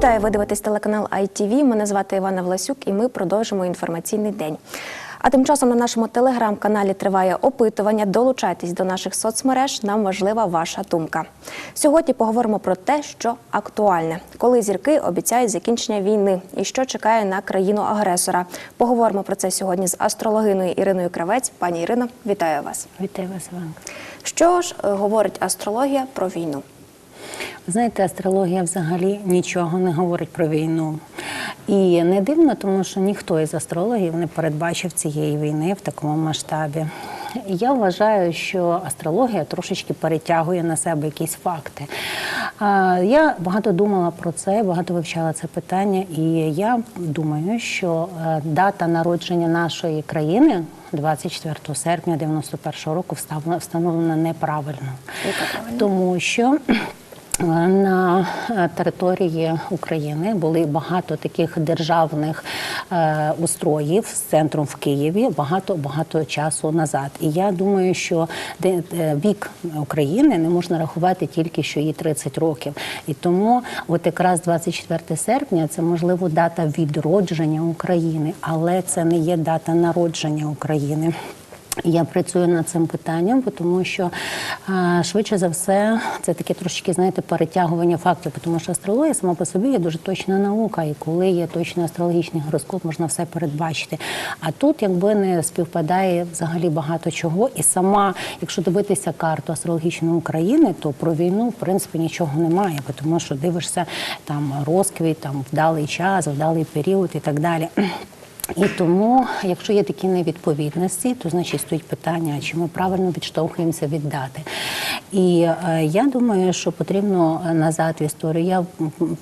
Вітаю, ви дивитесь телеканал ITV. Мене звати Івана Власюк, і ми продовжимо інформаційний день. А тим часом на нашому телеграм-каналі триває опитування. Долучайтесь до наших соцмереж. Нам важлива ваша думка. Сьогодні поговоримо про те, що актуальне, коли зірки обіцяють закінчення війни і що чекає на країну агресора. Поговоримо про це сьогодні з астрологиною Іриною Кравець. Пані Ірино, вітаю вас. Вітаю вас, Іванка. Що ж е, говорить астрологія про війну? Знаєте, астрологія взагалі нічого не говорить про війну. І не дивно, тому що ніхто із астрологів не передбачив цієї війни в такому масштабі. Я вважаю, що астрологія трошечки перетягує на себе якісь факти. Я багато думала про це, багато вивчала це питання, і я думаю, що е, дата народження нашої країни 24 серпня 91 року встановлена неправильно, тому що. На е, території України були багато таких державних е, устроїв з центром в Києві багато багато часу назад. І я думаю, що е, вік України не можна рахувати тільки що їй 30 років. І тому, от якраз 24 серпня, це можливо дата відродження України, але це не є дата народження України. Я працюю над цим питанням, тому що швидше за все це таке трошки, знаєте, перетягування фактів, тому що астрологія сама по собі є дуже точна наука, і коли є точний астрологічний гороскоп, можна все передбачити. А тут, якби не співпадає взагалі багато чого, і сама, якщо дивитися карту астрологічної України, то про війну в принципі нічого немає, тому що дивишся там розквіт, там вдалий час, вдалий період і так далі. І тому, якщо є такі невідповідності, то значить стоїть питання, чи ми правильно відштовхуємося від дати. І е, я думаю, що потрібно назад в історію. Я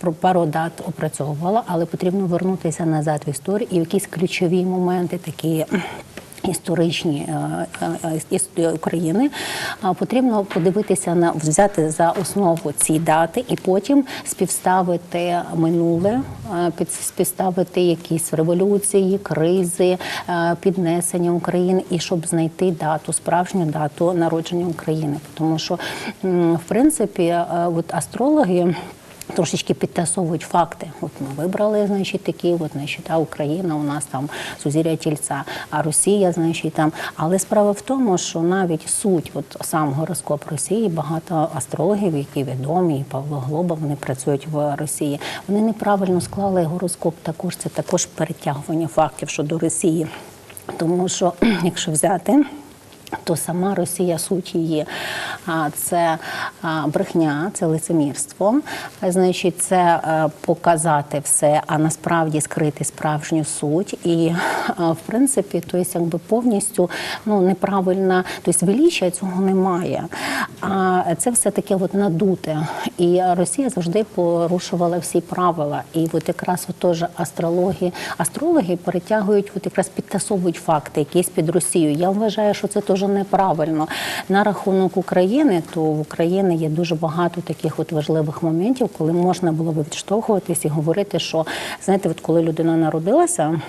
про пару дат опрацьовувала, але потрібно вернутися назад в історію і в якісь ключові моменти такі. Історичні е, е, України потрібно подивитися на взяти за основу ці дати і потім співставити минуле, е, співставити якісь революції, кризи, е, піднесення України, і щоб знайти дату, справжню дату народження України. Тому що в принципі, е, от астрологи. Трошечки підтасовують факти. От ми вибрали, значить, такі, от, значить, а Україна у нас там сузір'я тільця, а Росія, значить, там. Але справа в тому, що навіть суть, от сам гороскоп Росії, багато астрологів, які відомі, і Павло Глоба, вони працюють в Росії. Вони неправильно склали гороскоп. Також це також перетягування фактів щодо Росії. Тому що, якщо взяти. То сама Росія суть її це брехня, це лицемірство. Значить, це е, показати все, а насправді скрити справжню суть. І в принципі, то есть, якби повністю ну неправильна, тобто величия цього немає. А це все таке от надуте. І Росія завжди порушувала всі правила. І от якраз от астрологи, астрологи перетягують, от якраз підтасовують факти, якісь під Росію. Я вважаю, що це теж неправильно. На рахунок України, то в Україні є дуже багато таких от важливих моментів, коли можна було би відштовхуватись і говорити, що знаєте, от коли людина народилася.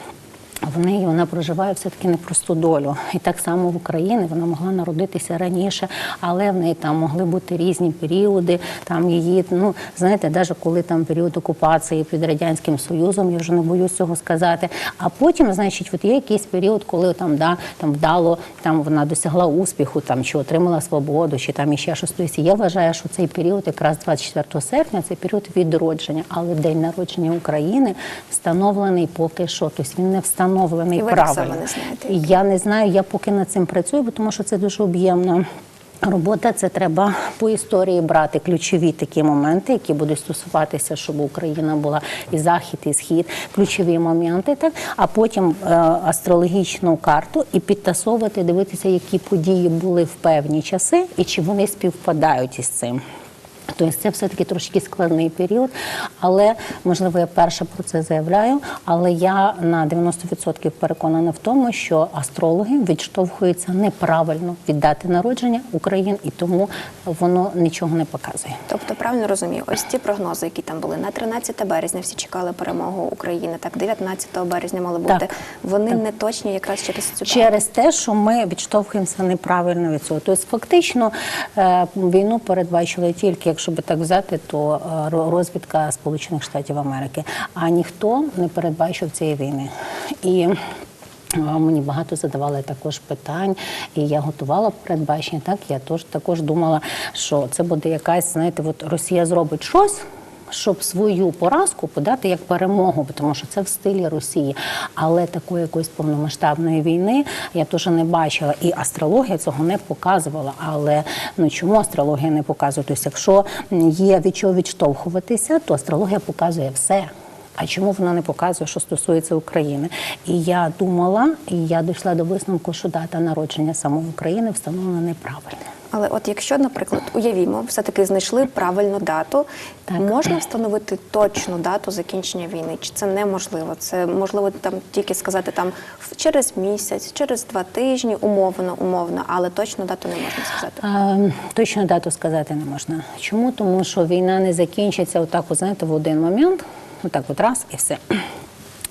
В неї вона проживає все-таки непросту долю. І так само в Україні вона могла народитися раніше, але в неї там могли бути різні періоди. Там її, ну знаєте, навіть коли там період окупації під Радянським Союзом, я вже не боюсь цього сказати. А потім, значить, от є якийсь період, коли там да, там вдало, там вона досягла успіху, там чи отримала свободу, чи там іще щось. Тобто я вважаю, що цей період, якраз 24 серпня, це період відродження, але день народження України встановлений поки що. Тобто він не встановлений І ви так само правильно. не знаєте. Я не знаю, я поки над цим працюю, бо тому що це дуже об'ємно. Робота це треба по історії брати ключові такі моменти, які будуть стосуватися, щоб Україна була і захід, і схід, ключові моменти, так а потім е, астрологічну карту і підтасовувати, дивитися, які події були в певні часи, і чи вони співпадають із цим. Тобто це все-таки трошки складний період, але можливо я перша про це заявляю. Але я на 90% переконана в тому, що астрологи відштовхуються неправильно від дати народження України, і тому воно нічого не показує. Тобто, правильно розумію, ось ті прогнози, які там були на 13 березня, всі чекали перемогу України. Так, 19 березня мали бути. Так, Вони так. не точні якраз через цю дату. Через те, що ми відштовхуємося неправильно від цього. Тобто, фактично, е, війну передбачили тільки, якщо би так взяти, то е, ро- розвідка Сполучених Штатів Америки. А ніхто не передбачив цієї війни. І Мені багато задавали також питань, і я готувала передбачення. Так я тож також думала, що це буде якась, знаєте, от Росія зробить щось. Щоб свою поразку подати як перемогу, тому що це в стилі Росії. Але такої якоїсь повномасштабної війни я теж не бачила. І астрологія цього не показувала. Але ну чому астрологія не показує? Тобто, якщо є від чого відштовхуватися, то астрологія показує все. А чому вона не показує, що стосується України? І я думала, і я дійшла до висновку, що дата народження самої України встановлена неправильно. Але от якщо, наприклад, уявімо, все-таки знайшли правильну дату, Так. можна встановити точну дату закінчення війни? Чи це неможливо? Це можливо там тільки сказати там через місяць, через два тижні, умовно, умовно, але точну дату не можна сказати. Е, точну дату сказати не можна. Чому? Тому що війна не закінчиться отак, от, знаєте, в один момент, отак от раз і все.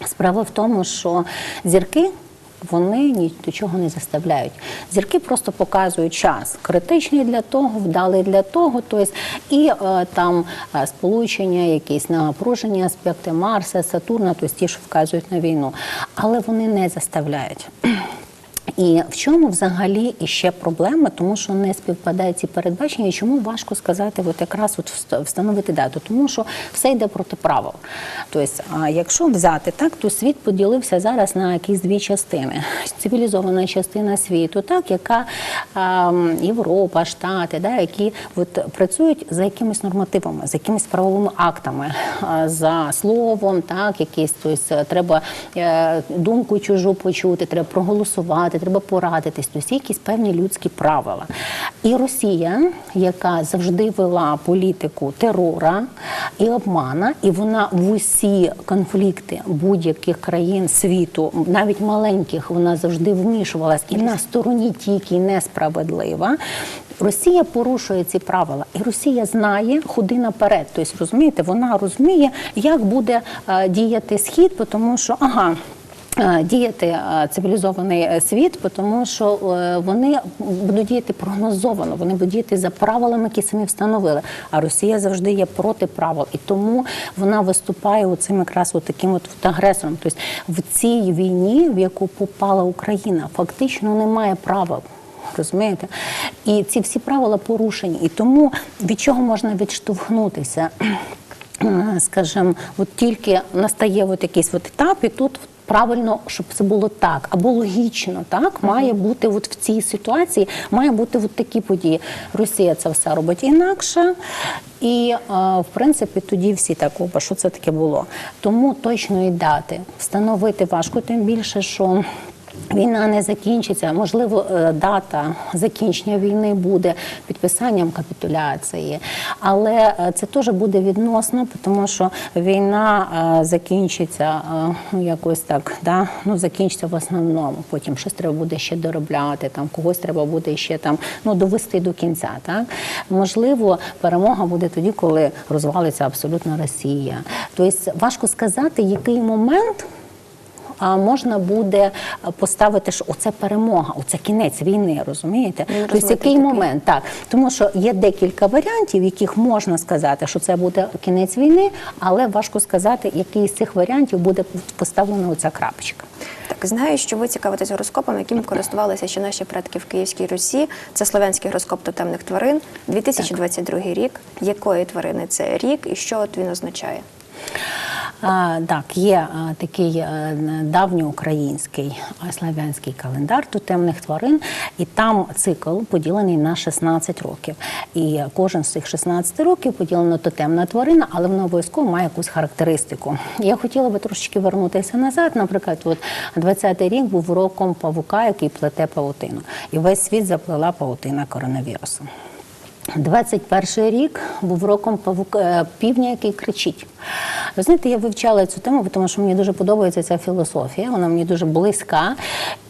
Справа в тому, що зірки. Вони ні до чого не заставляють. Зірки просто показують час критичний для того, вдалий для того. Тобто і е, там е, сполучення, якісь напружені аспекти Марса, Сатурна, тобто ті, що вказують на війну, але вони не заставляють. І в чому взагалі іще проблема, тому що не співпадають ці передбачення, чому важко сказати, от якраз от встановити дату, тому що все йде проти правил. Тобто, якщо взяти так, то світ поділився зараз на якісь дві частини. Цивілізована частина світу, так, яка Європа, Штати, да, які от працюють за якимись нормативами, за якимись правовими актами, за словом, так, якісь, тобто, треба е, думку чужу почути, треба проголосувати, треба порадитись. Тобто якісь певні людські правила. І Росія, яка завжди вела політику терора і обмана, і вона в усі конфлікти будь-яких країн світу, навіть маленьких, вона завжди вмішувалась і на стороні тільки несправедлива. Росія порушує ці правила, і Росія знає ходи наперед. Тобто, розумієте, вона розуміє, як буде е, діяти схід, тому що ага. Діяти цивілізований е, світ, тому що е, вони будуть діяти прогнозовано, вони будуть діяти за правилами, які самі встановили. А Росія завжди є проти правил, і тому вона виступає оцим якраз от таким от агресором. Тобто в цій війні, в яку попала Україна, фактично немає правил. Розумієте? І ці всі правила порушені. І тому від чого можна відштовхнутися? Е, Скажімо, от тільки настає от якийсь от етап, і тут правильно, щоб це було так, або логічно, так має бути от в цій ситуації, має бути от такі події. Росія це все робить інакше, і е, в принципі тоді всі так, опа, що це таке було. Тому точної дати встановити важко, тим більше, що. Війна не закінчиться. Можливо, е, дата закінчення війни буде підписанням капітуляції, але е, це теж буде відносно, тому що війна е, закінчиться ну якось так, да? ну закінчиться в основному. Потім щось треба буде ще доробляти, там когось треба буде ще там ну довести до кінця. Так можливо, перемога буде тоді, коли розвалиться абсолютно Росія. Тобто важко сказати, який момент можна буде поставити, що оце перемога, оце кінець війни, розумієте? Тобто який момент, так. Тому що є декілька варіантів, яких можна сказати, що це буде кінець війни, але важко сказати, який з цих варіантів буде поставлена оця крапочка. Так, знаю, що ви цікавитесь гороскопом, яким користувалися ще наші предки в Київській Русі. Це слов'янський гороскоп тотемних тварин. 2022 рік. Якої тварини це рік і що от він означає? Так, є такий е, давньоукраїнський славянський календар тотемних тварин, і там цикл поділений на 16 років. І кожен з цих 16 років поділена тотемна тварина, але вона обов'язково має якусь характеристику. Я хотіла би трошечки вернутися назад. Наприклад, от 20-й рік був роком павука, який плете павутину, і весь світ заплела павутина коронавірусу. 21 рік був роком павук е, півня, який кричить. Ви знаєте, я вивчала цю тему, тому що мені дуже подобається ця філософія, вона мені дуже близька.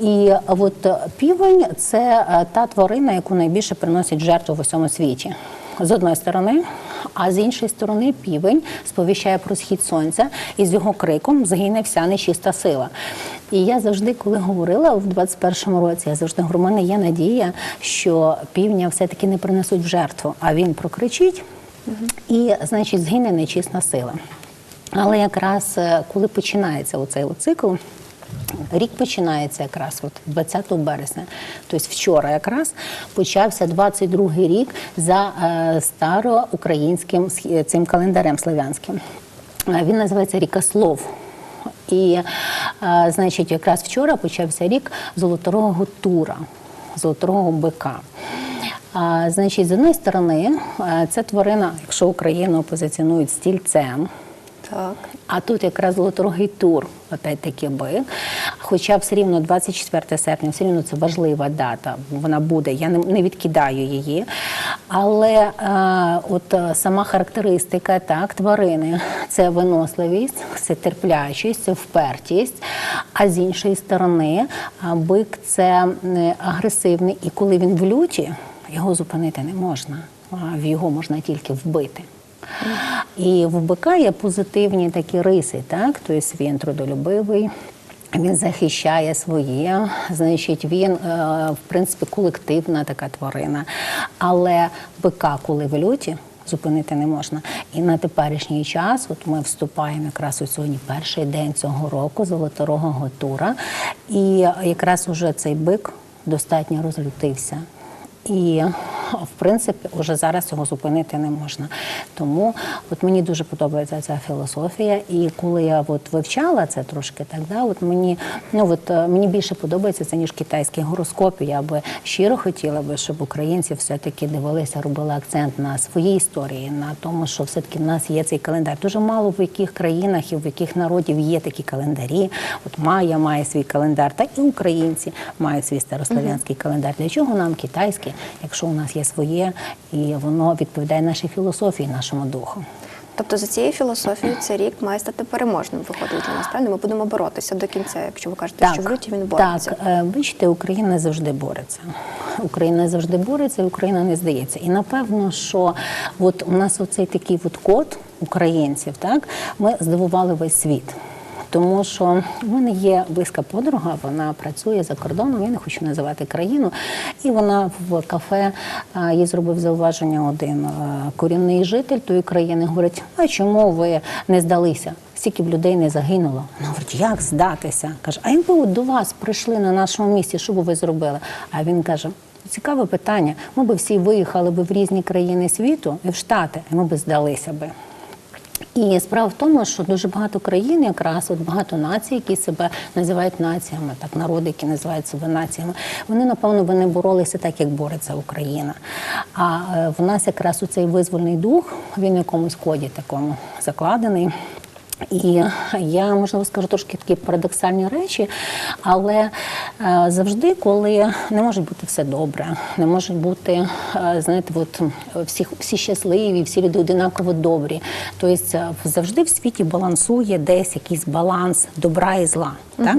І от півень це е, та тварина, яку найбільше приносять жертву в усьому світі. З одної сторони, а з іншої сторони, півень сповіщає про схід сонця, і з його криком загине вся нечиста сила. І я завжди, коли говорила в 21-му році, я завжди говорю, у мене є надія, що півня все-таки не принесуть в жертву, а він прокричить. і, значить, згине нечисна сила. Але якраз е, коли починається оцей цикл, Рік починається якраз от 20 березня. Тобто вчора якраз почався 22-й рік за е, староукраїнським цим календарем славянським. Е, Він називається Рікослов. І, е, значить, якраз вчора почався рік золоторогого тура, золоторогого бика. А, значить, з однієї сторони, е, ця тварина, якщо Україну позиціонують стільцем, Так. а тут якраз золоторогий тур, опять таки бик. Хоча все рівно 24 серпня, все рівно це важлива дата. Вона буде, я не, відкидаю її. Але е, от е, сама характеристика так, тварини це виносливість, це терплячість, це впертість. А з іншої сторони, е, бик це агресивний, і коли він в люті, його зупинити не можна. В його можна тільки вбити. І в бика є позитивні такі риси, так? Тобто він трудолюбивий. Він захищає своє, значить, він, е, в принципі, колективна така тварина. Але бика, коли в люті, зупинити не можна. І на теперішній час, от ми вступаємо якраз у сьогодні перший день цього року золоторогого тура, і якраз уже цей бик достатньо розлютився. І в принципі вже зараз його зупинити не можна. Тому от мені дуже подобається ця філософія. І коли я от вивчала це трошки, так да, от мені ну от е, мені більше подобається це ніж китайський гороскоп. Я би щиро хотіла би, щоб українці все-таки дивилися, робили акцент на своїй історії, на тому, що все-таки в нас є цей календар. Дуже мало в яких країнах і в яких народів є такі календарі. От Майя має свій календар, так і українці мають свій старослов'янський календар. Для чого нам китайський, якщо у нас є своє, і воно відповідає нашій філософії, нашому духу. Тобто за цією філософією цей рік має стати переможним, виходить для нас. Правильно? Ми будемо боротися до кінця, якщо ви кажете, що в люті він бореться. Так, е, бачите, Україна завжди бореться. Україна завжди бореться, Україна не здається. І напевно, що от у нас оцей такий от код українців, так ми здивували весь світ. Тому що в мене є близька подруга, вона працює за кордоном, я не хочу називати країну. І вона в кафе їй зробив зауваження один корінний житель тої країни. Говорить: а чому ви не здалися? Стільки б людей не загинуло. Вона говорить, як здатися? Каже, а якби до вас прийшли на нашому місці, що б ви зробили? А він каже. Цікаве питання. Ми б всі виїхали б в різні країни світу і в Штати, і ми б здалися би. І справа в тому, що дуже багато країн, якраз от багато націй, які себе називають націями, так народи, які називають себе націями, вони напевно вони боролися так, як бореться Україна. А е, в нас якраз у цей визвольний дух, він в якомусь коді такому закладений. І я можливо скажу трошки такі парадоксальні речі, але е, завжди, коли не може бути все добре, не може бути, е, знаєте, от всі, всі щасливі, всі люди одинаково добрі. Тобто завжди в світі балансує десь якийсь баланс добра і зла. Так?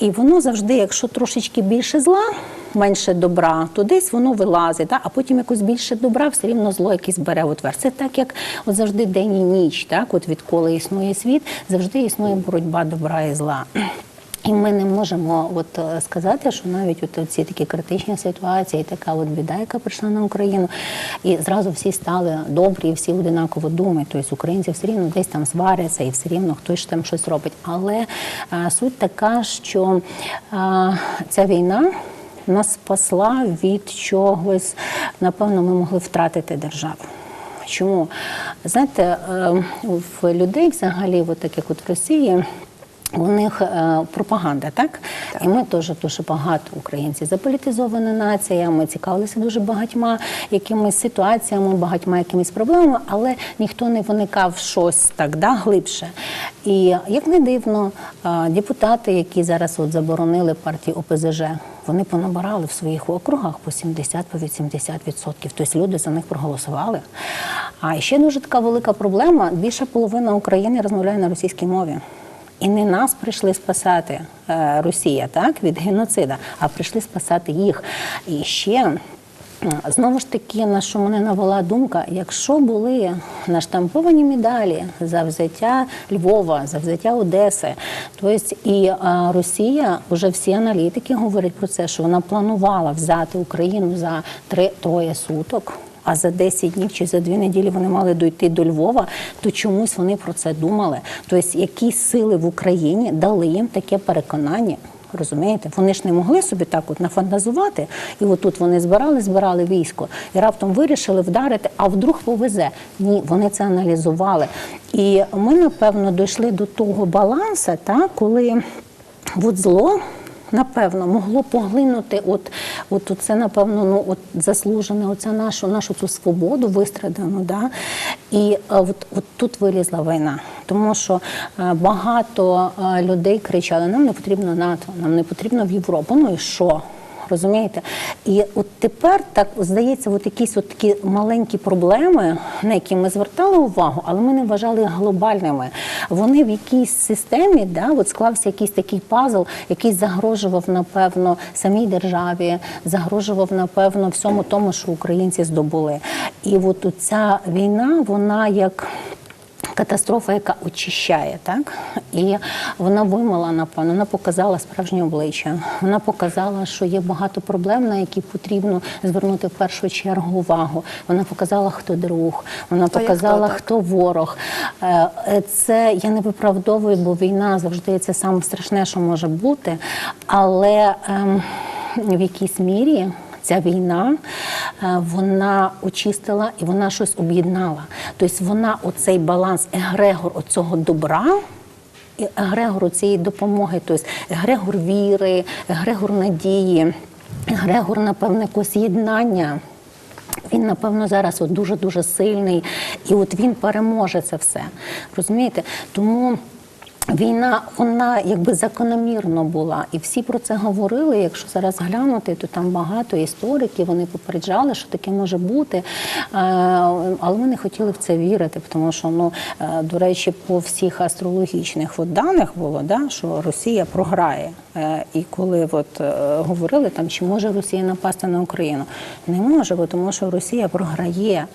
І воно завжди, якщо трошечки більше зла, менше добра, то десь воно вилазить, а потім якось більше добра, все рівно зло якесь бере у. Це так, як от завжди день і ніч, так? от відколи існує світ, завжди існує боротьба добра і зла. І ми не можемо от е, сказати, що навіть от ці такі критичні ситуації, така от біда, яка прийшла на Україну, і зразу всі стали добрі, і всі одинаково думають. Тобто українці все рівно десь там сваряться, і все рівно хтось там щось робить. Але а, суть така, що а, ця війна нас спасла від чогось. Напевно, ми могли втратити державу. Чому? Знаєте, е, в людей взагалі, от так як от в Росії, у них е, пропаганда, так? І ми теж дуже багато українців заполітизована нація. Ми цікавилися дуже багатьма якимись ситуаціями, багатьма якимись проблемами, але ніхто не виникав щось так да, глибше. І як не дивно, е, депутати, які зараз от заборонили партію ОПЗЖ, вони понабирали в своїх округах по 70 по 80 відсотків. Тобто люди за них проголосували. А ще дуже така велика проблема: більша половина України розмовляє на російській мові. І не нас прийшли спасати е, Росія так від геноцида, а прийшли спасати їх. І ще знову ж таки, на що мене навела думка: якщо були наштамповані медалі за взяття Львова, за взяття Одеси, тобто і е, Росія, вже всі аналітики говорять про це, що вона планувала взяти Україну за три троє суток. А за 10 днів чи за 2 неділі вони мали дойти до Львова, то чомусь вони про це думали. Тобто, якісь сили в Україні дали їм таке переконання. Розумієте, вони ж не могли собі так от нафантазувати, і отут вони збирали, збирали військо і раптом вирішили вдарити, а вдруг повезе. Ні, вони це аналізували. І ми, напевно, дійшли до того балансу, коли от зло. Напевно, могло поглинути, от, от це, напевно, ну от заслужене, оця нашу нашу цю свободу вистрадану. Да? І е, от, от тут вилізла війна. Тому що е, багато е, людей кричали: нам не потрібно НАТО, нам не потрібно в Європу. Ну і що? Розумієте? І от тепер так здається, от якісь от такі маленькі проблеми, на які ми звертали увагу, але ми не вважали глобальними. Вони в якійсь системі, да, от склався якийсь такий пазл, який загрожував, напевно, самій державі, загрожував, напевно, всьому тому, що українці здобули. І от ця війна, вона як. Катастрофа, яка очищає, так і вона вимила, напевно, вона показала справжнє обличчя. Вона показала, що є багато проблем, на які потрібно звернути в першу чергу увагу. Вона показала, хто друг, вона Хто показала, хто, хто ворог. Е, Це я не виправдовую, бо війна завжди це саме страшне, що може бути. Але ем, в якійсь мірі. Ця війна е, вона очистила і вона щось об'єднала. Тобто вона оцей баланс, егрегор оцього добра. І егрегору цієї допомоги, тобто егрегор віри, егрегор надії, егрегор, напевне, якогось єднання. Він, напевно, зараз от дуже-дуже сильний, і от він переможе це все. Розумієте? Тому. Війна, вона якби закономірно була, і всі про це говорили. Якщо зараз глянути, то там багато істориків вони попереджали, що таке може бути. Е, Але ми не хотіли в це вірити, тому що ну е, до речі, по всіх астрологічних от даних було да, що Росія програє. Е, І коли от говорили там, чи може Росія напасти на Україну, не може, бо тому що Росія програє.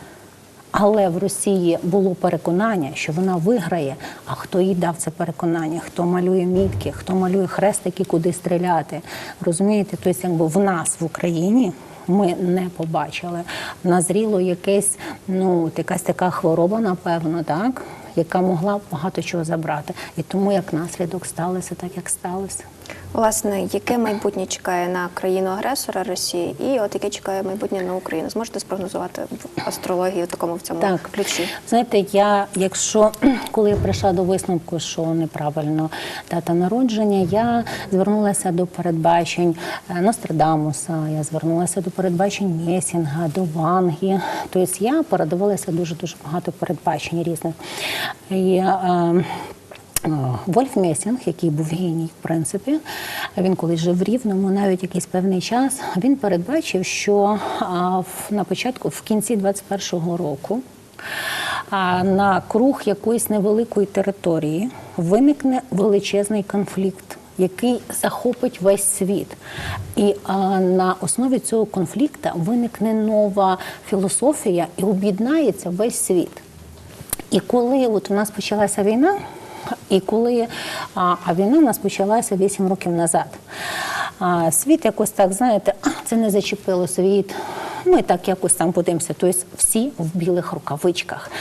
Але в Росії було переконання, що вона виграє. А хто їй дав це переконання? Хто малює мітки, хто малює хрестики, куди стріляти? Розумієте? Тобто, якби в нас в Україні ми не побачили. Назріло якесь, ну, якась така хвороба, напевно, так, яка могла багато чого забрати. І тому як наслідок сталося так, як сталося. Власне, яке майбутнє чекає на країну-агресора Росії, і от яке чекає майбутнє на Україну? Зможете спрогнозувати в астрології в такому в цьому Так. ключі? Знаєте, я, якщо коли я прийшла до висновку, що неправильно дата народження, я звернулася до передбачень е, Нострадамуса, я звернулася до передбачень Месінга, до Ванги. Тобто я передивилася дуже дуже багато передбачень різних. І, е, Е, Вольф Месінг, який був геній, в принципі, він коли жив в Рівному, навіть якийсь певний час, він передбачив, що в- на початку, в кінці 21-го року, на круг якоїсь невеликої території виникне величезний конфлікт. Який захопить весь світ, і а, на основі цього конфлікту виникне нова філософія і об'єднається весь світ. І коли от у нас почалася війна, і коли а, а війна у нас почалася 8 років назад. А, світ якось так, знаєте, а це не зачепило світ. Ми так якось там подивимося. Тобто всі в білих рукавичках.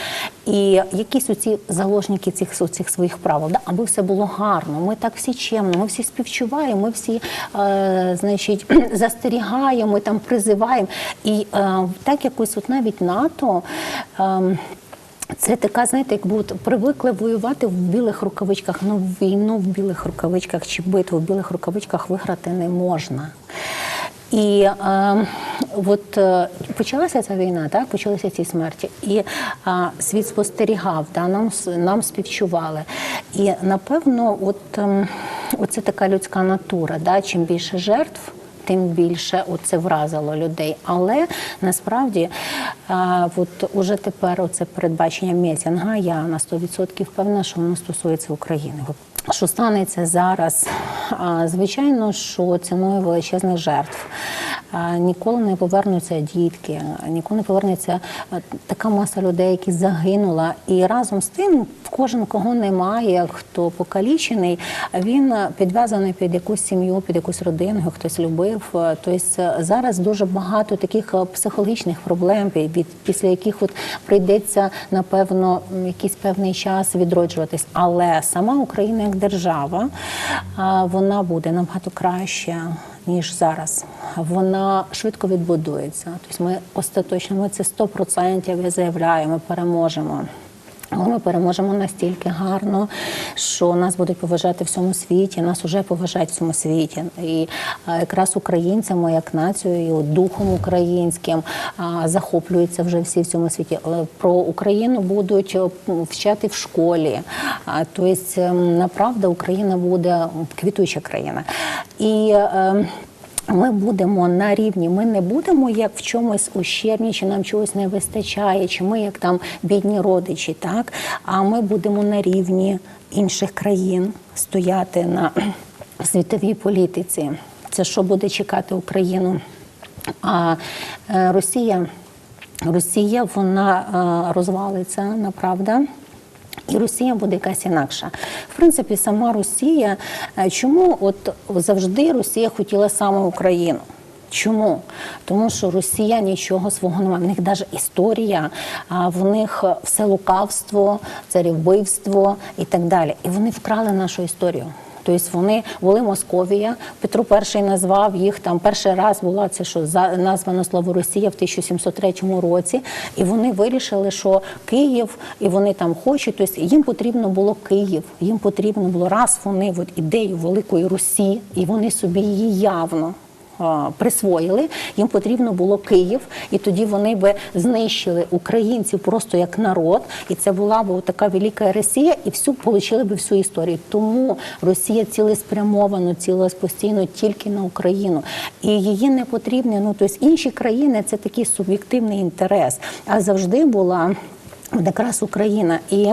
І якісь оці заложники цих, цих своїх правил, да? аби все було гарно. Ми так всі чемно, ми всі співчуваємо, ми всі е, значить, застерігаємо, там призиваємо. І е, так якось от навіть НАТО. Е, це така, знаєте, якби от привикли воювати в білих рукавичках. Ну, війну в білих рукавичках чи битву в білих рукавичках виграти не можна. І е, от е, почалася ця війна, так почалися ці смерті, і е, світ спостерігав, да, нам нам співчували. І напевно, от е, оце така людська натура. Да, чим більше жертв тим більше це вразило людей. Але насправді а, от уже тепер оце передбачення Месінга, я на 100% впевнена, що воно стосується України. Що станеться зараз? Звичайно, що ціною величезних жертв. Ніколи не повернуться дітки, ніколи не повернеться е, така маса людей, які загинула. І разом з тим, кожен кого немає, хто покалічений, він підв'язаний під якусь сім'ю, під якусь родину, хтось любив. Е, Тобто зараз дуже багато таких е, психологічних проблем, після яких от прийдеться напевно якийсь певний час відроджуватись. Але сама Україна як держава, вона буде набагато краще. Ніж зараз вона швидко відбудується. Тобто ми остаточно ми це 100% я заявляю, ми переможемо. Але ми переможемо настільки гарно, що нас будуть поважати в всьому світі. Нас вже поважають в всьому світі. І якраз українцями, як нацією, духом українським захоплюються вже всі в цьому світі. Про Україну будуть е, вчати в школі. Тобто, ем, направда, Україна буде квітуча країна. І е, ми будемо на рівні. Ми не будемо як в чомусь ущербні, чи нам чогось не вистачає, чи ми як там бідні родичі, так а ми будемо на рівні інших країн стояти на світовій політиці. Це що буде чекати Україну? А е, Росія, Росія вона е, розвалиться, направда. І Росія буде якась інакша. В принципі, сама Росія, е, чому от завжди Росія хотіла саме Україну? Чому? Тому що Росія нічого свого немає. В них навіть історія, а в них все лукавство, царівбивство і так далі. І вони вкрали нашу історію. Тобто вони були Московія. Петро І назвав їх там. Перший раз була це, що названо слово Росія в 1703 році, і вони вирішили, що Київ, і вони там хочуть. Тобто їм потрібно було Київ. Їм потрібно було раз вони от ідею великої Русі, і вони собі її явно присвоїли. Їм потрібно було Київ, і тоді вони би знищили українців просто як народ, і це була б така велика Росія, і всю отримали б всю історію. Тому Росія цілеспрямовано, цілилась постійно тільки на Україну, і її не потрібно. Ну тобто інші країни це такий суб'єктивний інтерес, а завжди була якраз Україна і.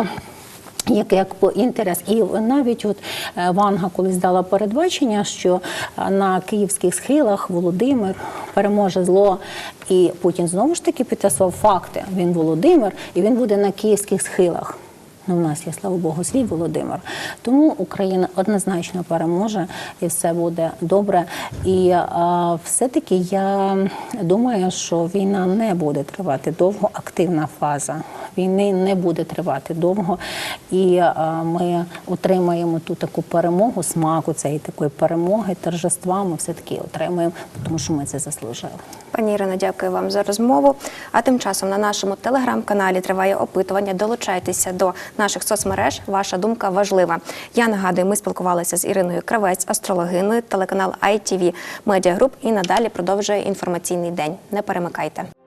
Як, як по інтерес, і навіть от е, Ванга колись дала передбачення, що е, на київських схилах Володимир переможе зло, і Путін знову ж таки підтасував факти. Він Володимир, і він буде на київських схилах. Ну, у нас є, слава Богу, свій Володимир. Тому Україна однозначно переможе і все буде добре. І все-таки я думаю, що війна не буде тривати довго, активна фаза війни не буде тривати довго. І а, ми отримаємо ту таку перемогу, смаку цієї такої перемоги, торжества. Ми все-таки отримаємо, тому що ми це заслужили. Пані Ірино, дякую вам за розмову. А тим часом на нашому телеграм-каналі триває опитування. Долучайтеся до наших соцмереж. Ваша думка важлива. Я нагадую, ми спілкувалися з Іриною Кравець, астрологиною, телеканал ITV Media Group і надалі продовжує інформаційний день. Не перемикайте.